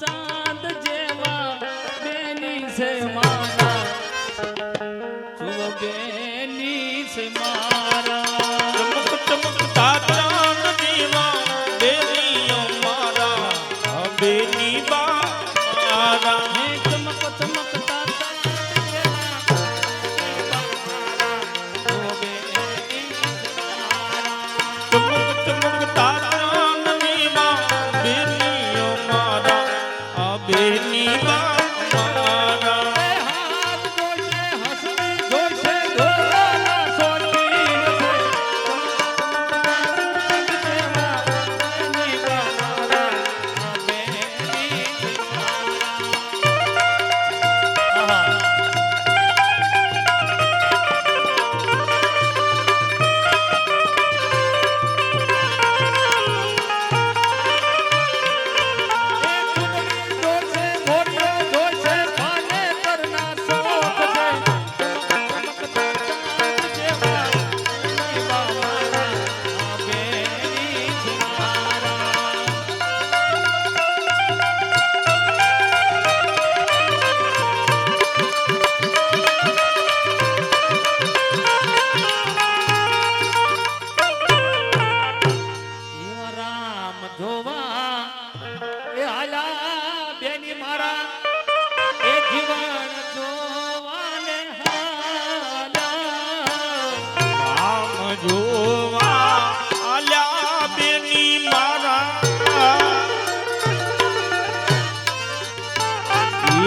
चांद जेवा নীলা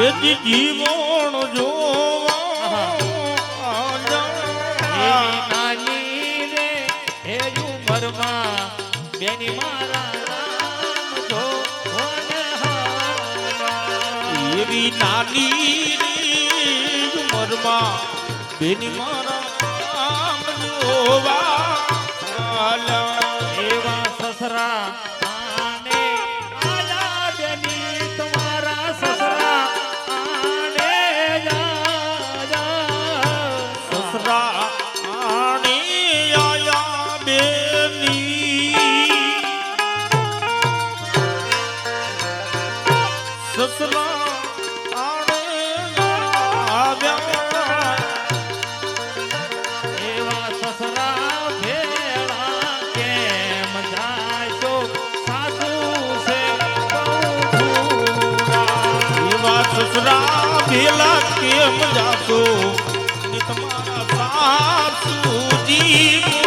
જેથી જીવણ જો મરવા બેની મારા એવી નાની મરવા બેની મારા એવા સસરા પેલા કેમ જાશો? તમારા સાસુજી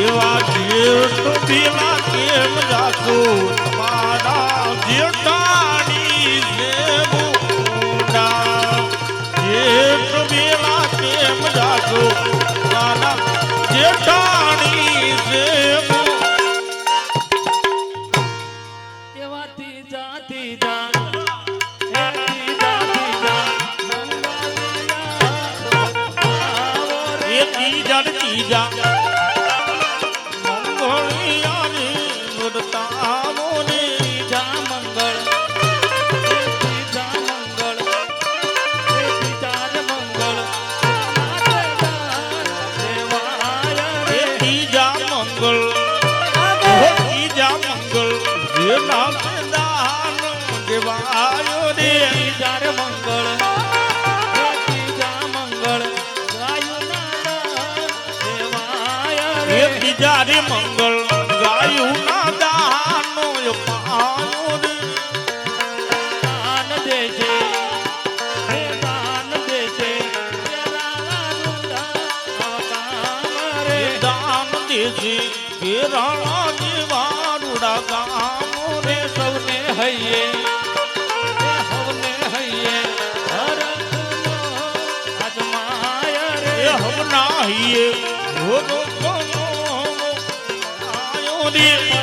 જેવા જેઠ પેલા કેમ રાખો? તમારા જેઠાની જેઠ પેલા કેમ રાખો? તારા જેઠાણી જેવું એવાથી જાતી જાતી દેવાયો રે. જાર મંગળ મંગળ બીજા રે મંગળ ગાયું ના દાનો પાયો રે. દાન દે છે દાન દે છે દાન દે છે કેરાળા દેવારુડા ગામ. કહીએ આયો રે